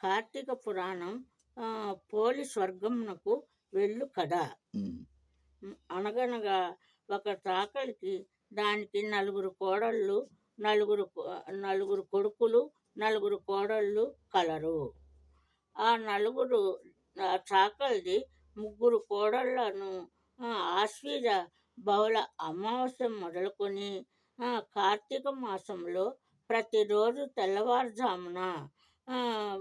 కార్తీక పురాణం పోలి స్వర్గమునకు వెళ్ళు కదా. అనగనగా ఒక చాకలికి దానికి నలుగురు కోడళ్ళు నలుగురు నలుగురు కొడుకులు నలుగురు కోడళ్ళు కలరు. ఆ నలుగురు ఆ చాకలిది ముగ్గురు కోడళ్ళను ఆశ్వీజ బహుళ అమావాస్య మొదలుకొని కార్తీక మాసంలో ప్రతిరోజు తెల్లవారుజామున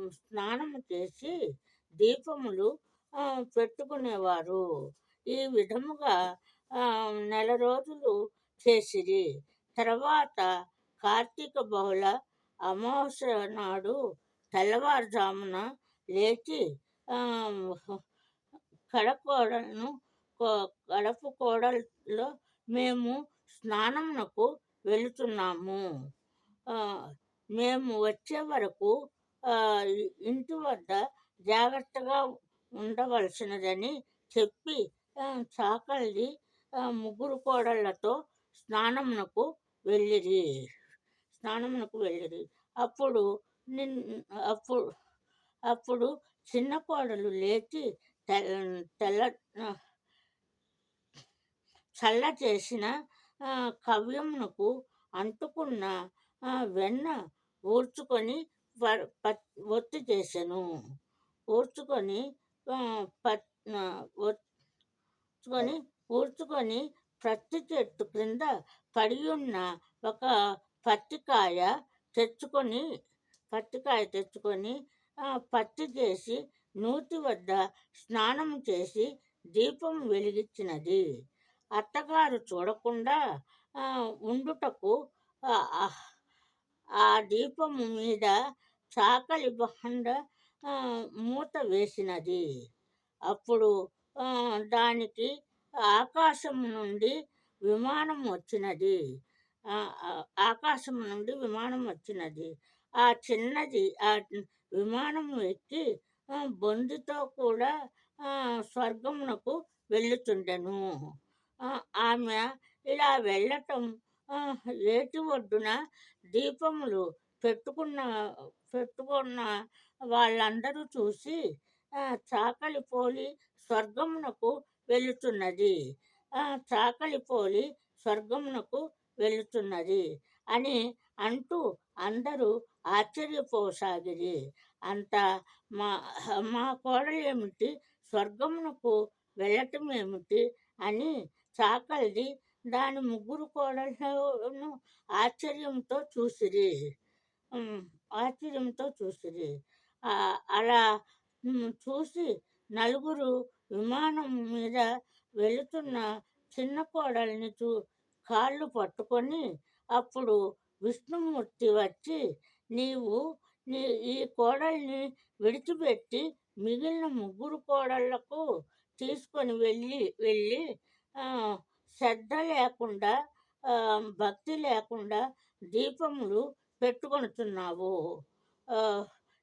స్నానం చేసి దీపములు పెట్టుకునేవారు. ఈ విధముగా నెల రోజులు చేసిరి. తర్వాత కార్తీక బహుళ అమావాస్య నాడు తెల్లవారుజామున లేచి కడకోడలను కో- కడప కోడల్లో మేము స్నానమునకు వెళుతున్నాము. మేము వచ్చే వరకు ఇంటి వద్ద జాగ్రత్తగా ఉండవలసినదని చెప్పి చాకల్ది ముగ్గురు కోడళ్ళతో స్నానమునకు వెళ్ళిరి. స్నానమునకు వెళ్ళిరి. అప్పుడు నిన్ అప్పుడు అప్పుడు చిన్న కోడలు లేచి తెల్ల తెల్ల చల్ల చేసిన కవ్యమునకు అంటుకున్న వెన్న ఊడ్చుకొని ప- ఒత్తి చేసెను. ఊడ్చుకొని ఆ, ఊడ్చుకొని ఊడ్చుకొని ప్రతి చెట్టు క్రింద పడి ఉన్న ఒక పత్తికాయ తెచ్చుకొని పత్తికాయ తెచ్చుకొని పత్తి చేసి నూతి వద్ద స్నానం చేసి దీపం వెలిగించినది. అత్తగారు చూడకుండా ఉండుటకు ఆ, దీపము మీద చాకలి బండ మూత వేసినది. అప్పుడు దానికి ఆకాశం నుండి విమానం వచ్చినది. ఆకాశం నుండి విమానం వచ్చినది. ఆ చిన్నది ఆ విమానం ఎక్కి బొందితో కూడా స్వర్గమునకు వెళ్ళుచుండెను. ఆమె ఇలా వెళ్ళటం ఆ, ఏటి ఒడ్డున దీపములు పెట్టుకున్న పెట్టుకున్న వాళ్ళందరూ చూసి చాకలి పోలి స్వర్గమునకు వెళుతున్నది. చాకలి పోలి స్వర్గమునకు వెళుతున్నది అని అంటూ అందరూ ఆశ్చర్యపోసాగిరి. అంత మా మా కోడలేమిటి? స్వర్గమునకు వెళ్ళటం ఏమిటి అని చాకల్ది దాని ముగ్గురు కోడలను ఆశ్చర్యంతో చూసిరి. ఆశ్చర్యంతో చూసిరి. అలా చూసి నలుగురు విమానం మీద వెళుతున్న చిన్న కోడల్ని చూ కాళ్ళు పట్టుకొని అప్పుడు విష్ణుమూర్తి వచ్చి నీవు నీ ఈ కోడల్ని విడిచిపెట్టి మిగిలిన ముగ్గురు కోడళ్ళకు తీసుకొని వెళ్ళి వెళ్ళి శ్రద్ధ లేకుండా భక్తి లేకుండా దీపములు పెట్టుకుంటున్నావు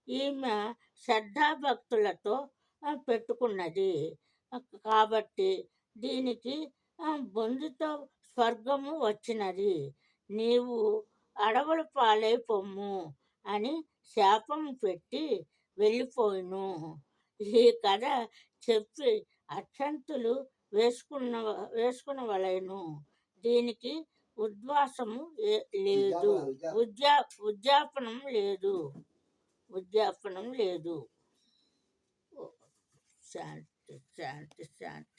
ఈమె శ్రద్ధాభక్తులతో పెట్టుకున్నది. కాబట్టి దీనికి బొందుతో బొందితో స్వర్గము వచ్చినది. నీవు అడవుల పాలై పొమ్ము అని శాపం పెట్టి వెళ్ళిపోయిను. ఈ కథ చెప్పి అక్షంతులు వేసుకున్న వేసుకునవలెను దీనికి ఉద్వాసము లేదు. ఉద్యా ఉద్యాపనం లేదు. ఉద్యాపనం లేదు. శాంతి శాంతి శాంతి.